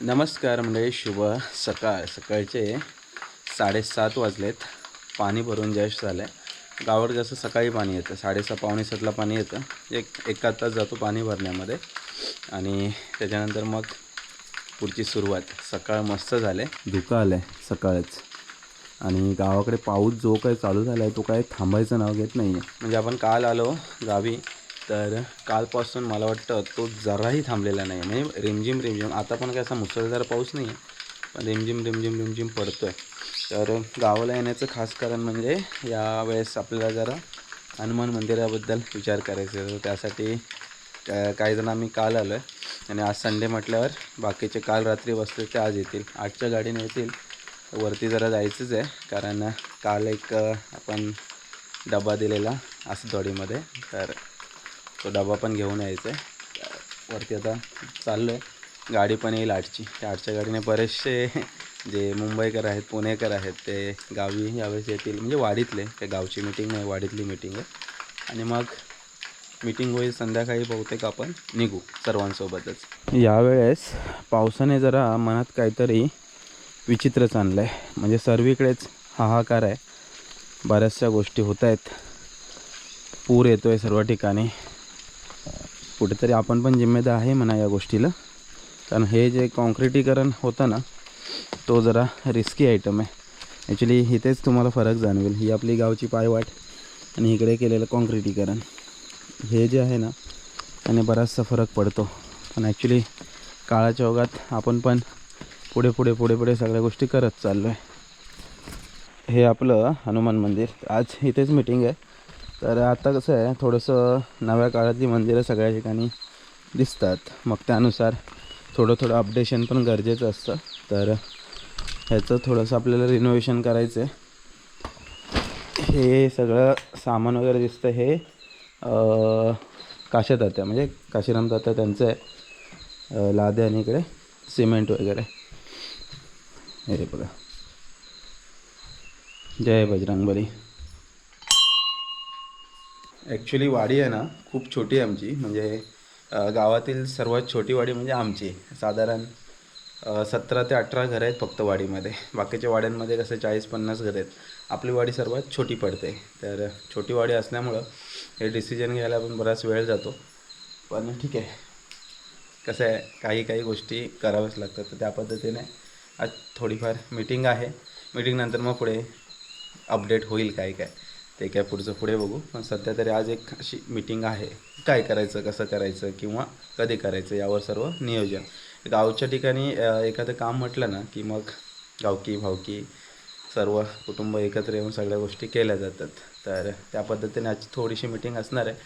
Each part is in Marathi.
नमस्कार म्हणजे शुभ सकाळ. सकाळचे साडेसात वाजलेत. पाणी भरून जस्ट झालं आहे गावात जसं सकाळी पाणी येतं साडेसहा पावणे सातला पाणी येतं. एक एका तास जातो पाणी भरण्यामध्ये. आणि त्याच्यानंतर मग पुढची सुरुवात. सकाळ मस्त झाले धुकं आलं आहे सकाळच. आणि गावाकडे पाऊस जो काही चालू झाला आहे तो काय थांबायचं नाव घेत नाही आहे म्हणजे आपण काल आलो गावी तर कालपासून मला वाटतं तो जराही थांबलेला नाही. म्हणजे रिमझिम रिमझिम. आता पण काय असा मुसळधार पाऊस नाही आहे पण रिमझिम रिमझिम रिमझिम पडतो आहे तर गावाला येण्याचं खास कारण म्हणजे यावेळेस आपल्याला जरा हनुमान मंदिराबद्दल विचार करायचा आहे तर त्यासाठी काही जण आम्ही काल आलो आहे आणि आज संडे म्हटल्यावर बाकीचे काल रात्री बसले ते आज येतील. आजच्या गाडीने येतील वरती जरा जायचंच आहे. कारण काल एक आपण डबा दिलेला आसदवाडीमध्ये तर तो डबा पण घेऊन यायचा आहे वरती आता चाललो आहे गाडी पण येईल आठची. त्या आठच्या गाडीने बरेचसे जे मुंबईकर आहेत पुणेकर आहेत ते गावी यावेळेस येतील. म्हणजे वाडीतले. त्या गावची मिटिंग नाही वाडीतली मिटिंग आहे. आणि मग मीटिंग होईल संध्याकाळी बहुतेक आपण. निघू सर्वांसोबतच. यावेळेस पावसाने जरा मनात काहीतरी विचित्रच आणलं आहे म्हणजे सर्वीकडेच हाहाकार आहे. बऱ्याचशा गोष्टी होत आहेत पूर येतो आहे सर्व ठिकाणी. कुठेतरी आपण पण जिम्मेदार आहे म्हणा या गोष्टीला. कारण हे जे कॉन्क्रिटीकरण होतं ना तो जरा रिस्की आयटम आहे. ॲक्च्युली इथेच तुम्हाला फरक जाणवेल. ही आपली गावची पायवाट आणि इकडे केलेलं कॉन्क्रिटीकरण. हे जे आहे ना त्याने बराचसा फरक पडतो. पण ॲक्च्युली काळाच्या ओघात आपण पण पुढे पुढे पुढे पुढे सगळ्या गोष्टी करत चाललो आहे हे आपलं हनुमान मंदिर. आज इथेच मीटिंग आहे. तर आता कसं आहे थोडंसं नव्या काळातली मंदिरं सगळ्या ठिकाणी दिसतात. मग त्यानुसार थोडं थोडं अपडेशन पण गरजेचं असतं. तर ह्याचं थोडंसं आपल्याला रिनोव्हेशन करायचं आहे हे सगळं सामान वगैरे दिसतं. हे अं, काशा तात्या म्हणजे काशीराम तात्या त्यांचं आहे. लादे आणि इकडे सिमेंट वगैरे. हे बघा. जय बजरंगबली. ॲक्च्युली वाडी आहे ना खूप छोटी आहे आमची. म्हणजे गावातील सर्वात छोटी वाडी म्हणजे आमची. साधारण सतरा ते अठरा घरं आहेत फक्त वाडीमध्ये. बाकीच्या वाड्यांमध्ये कसं चाळीस पन्नास घरं आहेत. आपली वाडी सर्वात छोटी पडते. तर छोटी वाडी असल्यामुळं हे डिसिजन घ्यायला पण बराच वेळ जातो. पण ठीक आहे. कसं आहे काही काही गोष्टी कराव्याच लागतात. तर त्या पद्धतीने आज थोडीफार मीटिंग आहे. मीटिंगनंतर मग पुढे अपडेट होईल काय काय. ते काय पुढचं पुढे बघू. पण सध्या तरी आज एक अशी मीटिंग आहे. काय करायचं कसं करायचं किंवा कधी करायचं यावर सर्व नियोजन. गावच्या ठिकाणी एखादं काम म्हटलं ना की मग गावकी भावकी सर्व कुटुंब एकत्र येऊन सगळ्या गोष्टी केल्या जातात. तर त्या पद्धतीने आजची थोडीशी मीटिंग असणार आहे.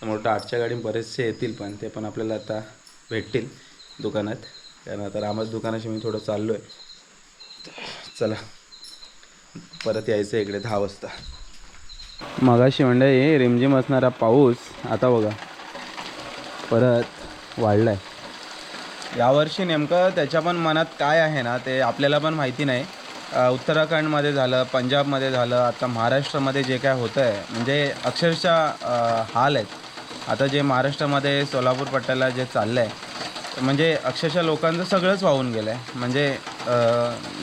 त्यामुळे आठच्या गाडी बरेचसे येतील पण ते पण आपल्याला आता भेटतील दुकानात. कारण आता रामाच दुकानाशी मी थोडं चाललो आहे चला परत यायचं इकडे दहा वाजता. मगाशी म्हणजे रिमझिम असणारा पाऊस आता बघा. परत वाढलाय. यावर्षी नेमकं त्याच्या पण मनात काय आहे ना ते आपल्याला पण माहिती नाही. उत्तराखंडमध्ये झालं पंजाबमध्ये झालं आता महाराष्ट्रामध्ये जे काय होतं आहे म्हणजे अक्षरशः हाल आहेत. आता जे महाराष्ट्रामध्ये सोलापूर पट्ट्याला जे चाललं आहे म्हणजे अक्षरशः लोकांचं सगळंच वाहून गेलं आहे म्हणजे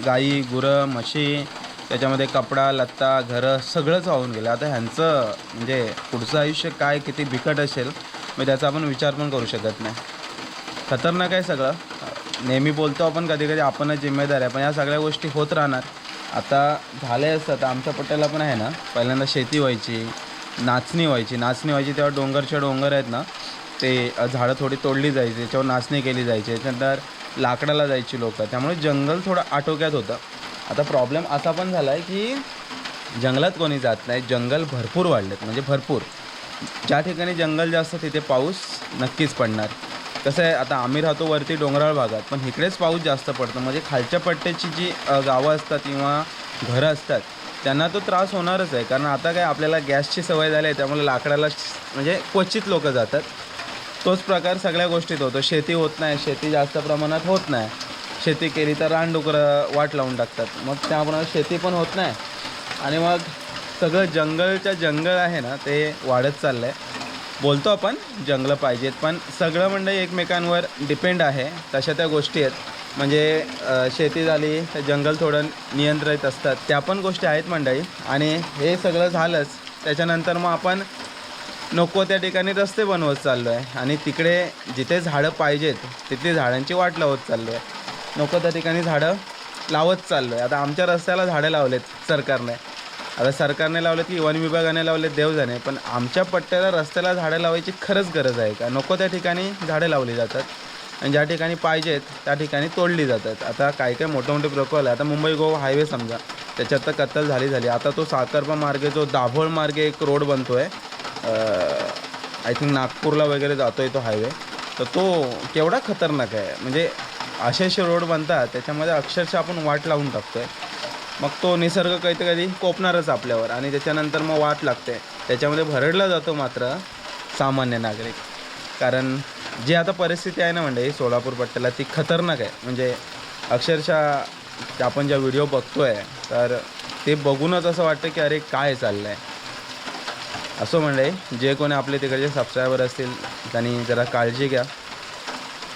गाई गुरं म्हशी त्याच्यामध्ये कपडा लत्ता घरं सगळंच वाहून गेलं. आता ह्यांचं म्हणजे पुढचं आयुष्य काय किती बिकट असेल मी त्याचा आपण विचार पण करू शकत नाही. खतरनाक आहे सगळं. नेहमी बोलतो आपण कधी कधी आपणच जिम्मेदार आहे पण या सगळ्या गोष्टी होत राहणार. आता झाले असतं आता आमच्या पट्ट्याला पण आहे ना पहिल्यांदा शेती व्हायची नाचणी व्हायची. नाचणी व्हायची तेव्हा डोंगरच्या डोंगर आहेत ना ते झाडं थोडी तोडली जायची त्याच्यावर नाचणी केली जायची. त्याच्यानंतर लाकडाला जायची लोकं. त्यामुळे जंगल थोडं आटोक्यात होतं. आता प्रॉब्लेम असा पण झाला आहे की जंगलात कोणी जात नाही जंगल भरपूर वाढलेत. म्हणजे भरपूर. ज्या ठिकाणी जंगल जास्त तिथे पाऊस नक्कीच पडणार. कसं आहे आता आम्ही राहतो वरती डोंगराळ भागात पण इकडेच पाऊस जास्त पडतो. म्हणजे खालच्या पट्ट्याची जी गावं असतात किंवा घरं असतात त्यांना तो त्रास होणारच आहे. कारण आता काय आपल्याला गॅसची सवय झाली आहे त्यामुळे लाकडाला म्हणजे क्वचित लोक जातात. तोच प्रकार सगळ्या गोष्टीत होतो. शेती होत नाही शेती जास्त प्रमाणात होत नाही. शेती केली तर रानडुकरं वाट लावून टाकतात. मग त्याप्रमाणे शेती पण होत नाही. आणि मग सगळं जंगलच्या जंगल आहे ना ते वाढत चाललं आहे बोलतो आपण जंगलं पाहिजेत पण सगळं म्हणजे एकमेकांवर डिपेंड आहे. तशा त्या गोष्टी आहेत. म्हणजे शेती झाली तर जंगल थोडं नियंत्रित असतात. त्या पण गोष्टी आहेत मंडळी. आणि हे सगळं झालंच त्याच्यानंतर मग आपण नको त्या ठिकाणी रस्ते बनवत चाललो आहे आणि तिकडे जिथे झाडं पाहिजेत तिथे झाडांची वाट लावत चाललो आहे नको त्या ठिकाणी झाडं लावत चाललो आहे आता आमच्या रस्त्याला झाडं लावलेत सरकारने. आता सरकारने लावलेत की वन विभागाने लावलेत देवजाने पण आमच्या पट्ट्याला रस्त्याला झाडं लावायची खरंच गरज आहे का? नको त्या ठिकाणी झाडं लावली जातात. आणि ज्या ठिकाणी पाहिजेत त्या ठिकाणी तोडली जातात. आता काय काय मोठे मोठे प्रकल्प आहे आता मुंबई गोवा हायवे समजा त्याच्यात तर कत्तल झाली झाली. आता तो साखरपा मार्गे जो दाभोळ मार्गे एक रोड बनतो आहे आय थिंक नागपूरला वगैरे जातो आहे तो हायवे. तर तो केवढा खतरनाक आहे. म्हणजे असे असे रोड बनतात त्याच्यामध्ये अक्षरशः आपण वाट लावून टाकतो आहे मग तो निसर्ग कधी कधी कोपणारच आपल्यावर आणि त्याच्यानंतर मग वाट लागते. त्याच्यामध्ये भरडला जातो मात्र सामान्य नागरिक. कारण जी आता परिस्थिती आहे ना म्हणजे सोलापूर पट्ट्याला ती खतरनाक आहे. म्हणजे अक्षरशः आपण ज्या व्हिडिओ बघतो आहे तर ते बघूनच असं वाटतं की अरे काय चाललं आहे असं म्हणजे जे कोणी आपले तिकडचे सबस्क्रायबर असतील त्यांनी जरा काळजी घ्या.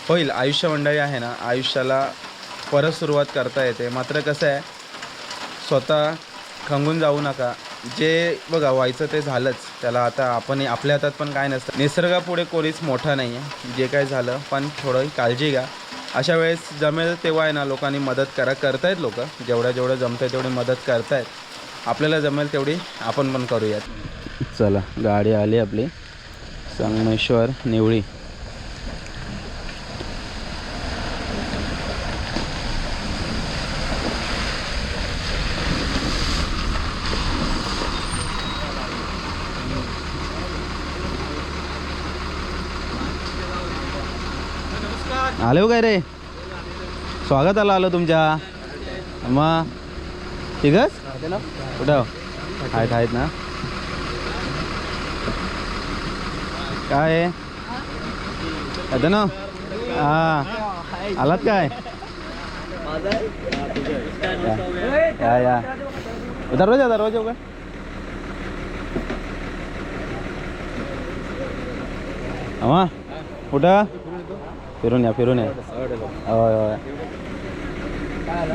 होईल. आयुष्य मंडळी आहे ना आयुष्याला परत सुरुवात करता येते. मात्र कसं आहे स्वतः खंगून जाऊ नका. जे बघा व्हायचं ते झालंच. त्याला आता आपण आपल्या हातात पण काय नसतं. निसर्गापुढे कोणीच मोठा नाही आहे जे काय झालं पण थोडं काळजी घ्या. अशा वेळेस जमेल तेव्हा आहे ना लोकांनी मदत करा. करतायत लोक. जेवढ्या जेवढं जमतं तेवढी मदत करतायत. आपल्याला जमेल तेवढी आपण पण करूयात. चला गाडी आली आपली. संगमेश्वर निवळी. आले हो काय रे? स्वागत आलो तुमच्या. मग ठीकच कुठं आहेत आहेत ना. काय? आहे येतं ना? हा. आलात काय? या या दरवाजा दरवाजा उघड. अमा कुठं? फिरून या फिरून या. होय होय.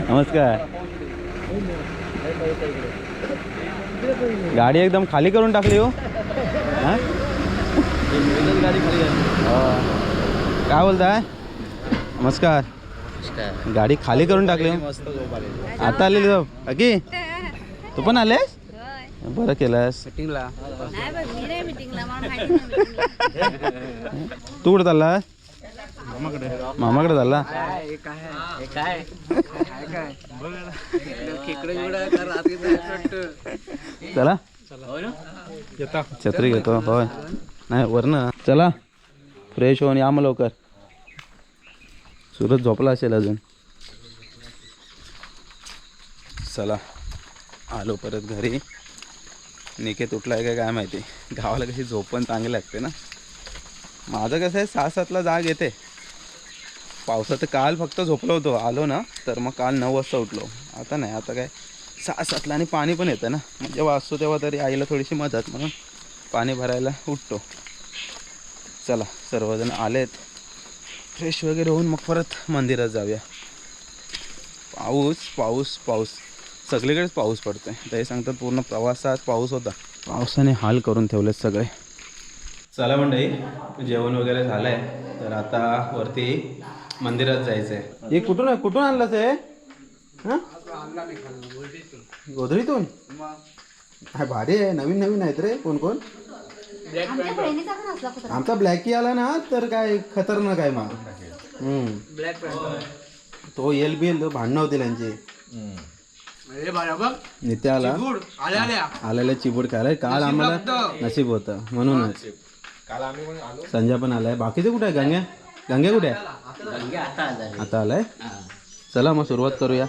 नमस्कार. गाडी एकदम खाली करून टाकली हो. हा? हो. काय बोलताय? नमस्कार. गाडी खाली करून टाकली हो. आता आलेली जाऊ अगी तू पण आलेस? बरं केलंस. नाही बघ मी नाही मिटिंगला मला माहिती नाही meeting ला. तू कुठं चालला मामाकडे. चालला चला. छत्री घेतो होय. नाही वरनं. चला. फ्रेश होऊन या मग लवकर. सुरत झोपला असेल अजून. चला. आलो परत घरी. निकेत उठलाय का काय माहिती. गावाला कशी झोप पण चांगली लागते ना. माझं कसं आहे सहा सातला जाग येते. पावसात काल फक्त झोपलो होतो. आलो ना तर मग काल नऊ वाजता उठलो. आता नाही आता काय सहा सातला आणि पाणी पण येतं ना. म्हणजे मग जेव्हा असतो तेव्हा तरी आईला थोडीशी मदत म्हणून पाणी भरायला उठतो. चला सर्वजण आलेत. फ्रेश वगैरे होऊन मग परत मंदिरात जाऊया. पाऊस पाऊस पाऊस. सगळीकडेच पाऊस पडतोय. ते सांगतात पूर्ण प्रवासात पाऊस होता. पावसाने हाल करून ठेवलेत सगळे. चला मंडळी जेवण वगैरे झालंय. तर आता वरती मंदिरात जायचंय. हे कुठून कुठून हां? गोधडीतून? काय भारी आहे. नवीन नवीन आहेत रे. कोण कोण? आमचा ब्लॅकी आला ना तर काय खतरनाक आहे मग हम्म. तो येल बिल भांडणं होतील यांची नित्या आला. आलेला चिबूड खायला. काल आम्हाला नशीब होतं. म्हणूनच. संजय पण आलाय. बाकीचे कुठे आहे? गंग्या गंग्या कुठे आहे? आता आलाय? चला मग सुरुवात करूया.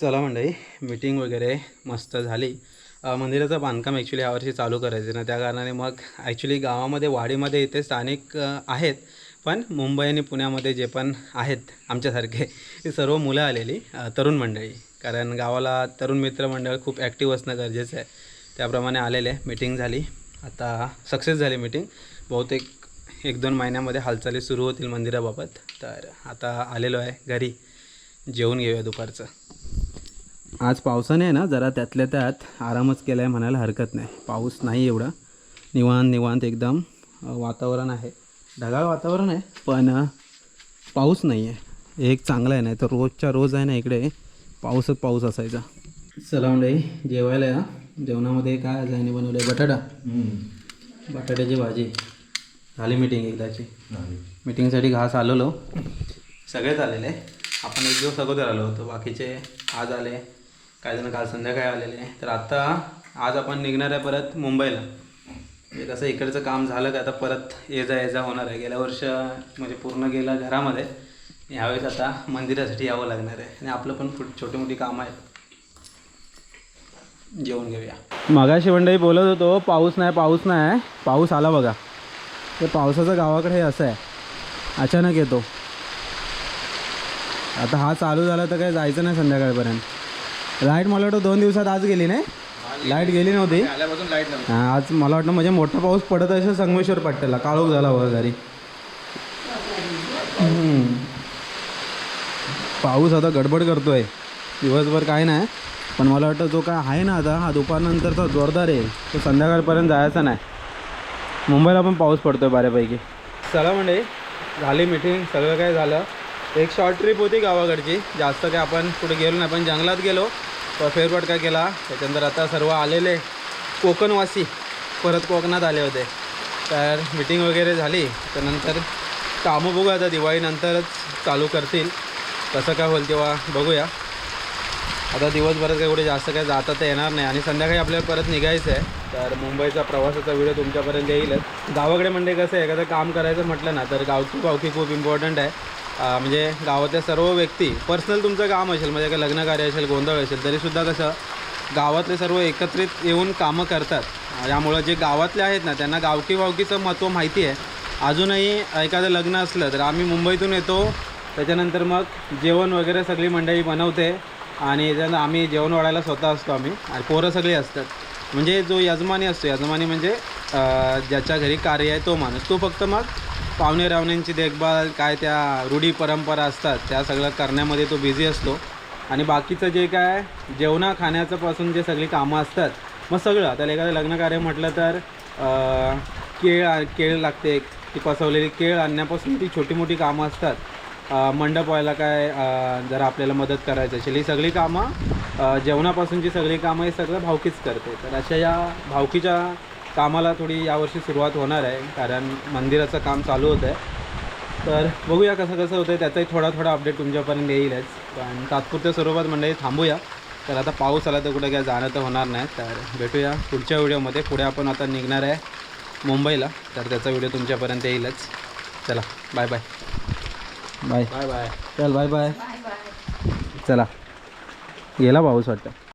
चला मंडळी मीटिंग वगैरे मस्त झाली. मंदिराचं बांधकाम ॲक्च्युली यावर्षी चालू करायचं ना त्या कारणाने मग ॲक्च्युली गावामध्ये वाडीमध्ये इथे स्थानिक आहेत. पण मुंबई आणि पुण्यामध्ये जे पण आहेत आमच्यासारखे हे सर्व मुलं आलेली तरुण मंडळी. कारण गावाला तरुण मित्रमंडळ खूप ॲक्टिव्ह असणं गरजेचं आहे. त्याप्रमाणे आलेले मीटिंग झाली. आता सक्सेस झाली मीटिंग बहुतेक एक दोन महिन्यामध्ये हालचाली सुरू होतील मंदिराबाबत. तर आता आलेलो आहे घरी. जेवून घेऊया दुपारचं. आज पावसाने आहे ना जरा त्यातल्या त्यात आरामच केला आहे म्हणायला हरकत नाही. पाऊस नाही एवढा. निवांत निवांत एकदम वातावरण आहे. ढगाळ वातावरण आहे पण पाऊस नाही आहे हे एक चांगलं आहे नाही तर रोजच्या रोज आहे ना इकडे पाऊसच पाऊस असायचा. चला म्हणजे जेवायला या. जेवणामध्ये काय आज याने बनवलं आहे बटाटा. बटाट्याची भाजी. झाली मीटिंग एकदाची. मीटिंगसाठी घास आलेलो. सगळेच आलेले. आपण एक दिवस अगोदर आलो होतो. बाकीचे आज आले. काही जण काल संध्याकाळी आलेले. तर आता आज आपण निघणार आहे परत मुंबईला. म्हणजे कसं इकडचं काम झालं का आता परत ये जा ये जा होणार आहे. गेल्या वर्ष म्हणजे पूर्ण गेलं घरामध्ये. यावेळेस आता मंदिरासाठी यावं लागणार आहे. आणि आपलं पण खूप छोटी मोठी कामं आहेत. जेवून घेऊया. मगाशी मंडळी बोलत होतो पाऊस नाही पाऊस नाही. पाऊस आला बघा. ते पावसाचं गावाकडे हे असं आहे. अचानक येतो. आता हा चालू झाला तर काय जायचं नाही संध्याकाळपर्यंत. लाइट मला वाटतं दोन दिवसात आज गेली नाही? लाइट गेली नव्हती. हां आज मला वाटतं म्हणजे मोठा पाऊस पडत असेल संगमेश्वर पट्ट्याला काळोख झाला बघा घरी. पाऊस आता गडबड करतोय. दिवसभर काय नाही. पण मला वाटतं जो काय आहे ना आता हा दुपारनंतरचा जोरदार आहे. तो संध्याकाळपर्यंत जायचा नाही. मुंबईला पण पाऊस पडतो आहे बऱ्यापैकी. चला म्हणजे झाली मिटिंग सगळं काय झालं. एक शॉर्ट ट्रिप होती गावाकडची जास्त काय आपण कुठे गेलो नाही पण जंगलात गेलो. प- फेरफटका केला. त्याच्यानंतर आता सर्व आलेले कोकणवासी परत कोकणात आले होते. तर मिटिंग वगैरे झाली. त्यानंतर कामं बघू आता दिवाळीनंतरच चालू करतील. कसं काय होईल तेव्हा बघूया. आता दिवसभरात काय कुठे जास्त काय जाता तर येणार नाही. आणि संध्याकाळी आपल्याला परत निघायचं आहे तर मुंबईचा प्रवासाचा व्हिडिओ तुमच्यापर्यंत येईलच. गावाकडे म्हणजे कसं आहे एखादं काम करायचं म्हटलं ना तर गावची पावकी खूप इम्पॉर्टंट आहे. म्हणजे गावातल्या सर्व व्यक्ती पर्सनल तुमचं काम असेल म्हणजे काही लग्न कार्य असेल गोंधळ असेल तरीसुद्धा कसं गावातले सर्व एकत्रित येऊन कामं करतात. यामुळं जे गावातले आहेत ना त्यांना गावकी वावकीचं महत्त्व माहिती आहे. अजूनही एखादं लग्न असलं तर आम्ही मुंबईतून येतो. त्याच्यानंतर मग जेवण वगैरे सगळी मंडळी बनवते. आणि त्यानंतर आम्ही जेवण वाढायला स्वतः असतो आम्ही. आणि पोरं सगळी असतात. म्हणजे जो यजमानी असतो यजमानी म्हणजे ज्याच्या घरी कार्य आहे तो माणूस. तो फक्त मग पाहुणे रावण्यांची देखभाल काय त्या रूढी परंपरा असतात त्या सगळं करण्यामध्ये तो बिझी असतो. आणि बाकीचं जे काय जेवणा खाण्याचं पासून जे सगळी कामं असतात मग सगळं. त्याला एखादं लग्नकार्य म्हटलं तर केळ आ- केळ लागते ती पसवलेली केळ आणण्यापासून ती छोटी मोठी कामं असतात. मंडप व्हायला काय जरा आपल्याला मदत करायची असेल. ही सगळी कामं जेवणापासूनची सगळी कामं हे सगळं भावकीच करते. तर अशा या भावकीच्या कामाला थोडी यावर्षी सुरुवात होणार आहे कारण मंदिराचं काम चालू होतं आहे. तर बघूया कसं कसं होतं आहे त्याचाही थोडा थोडा अपडेट तुमच्यापर्यंत येईलच. पण तात्पुरत्या स्वरूपात मंडळी थांबूया. तर आता पाऊस आला तर कुठे काय जाणं तर होणार नाही. तर भेटूया पुढच्या व्हिडिओमध्ये. पुढे आपण आता निघणार आहे मुंबईला. तर त्याचा व्हिडिओ तुमच्यापर्यंत येईलच. चला bye bye bye. Bye bye. चल बाय बाय. Bye bye. चला. गेला पाऊस वाटतं.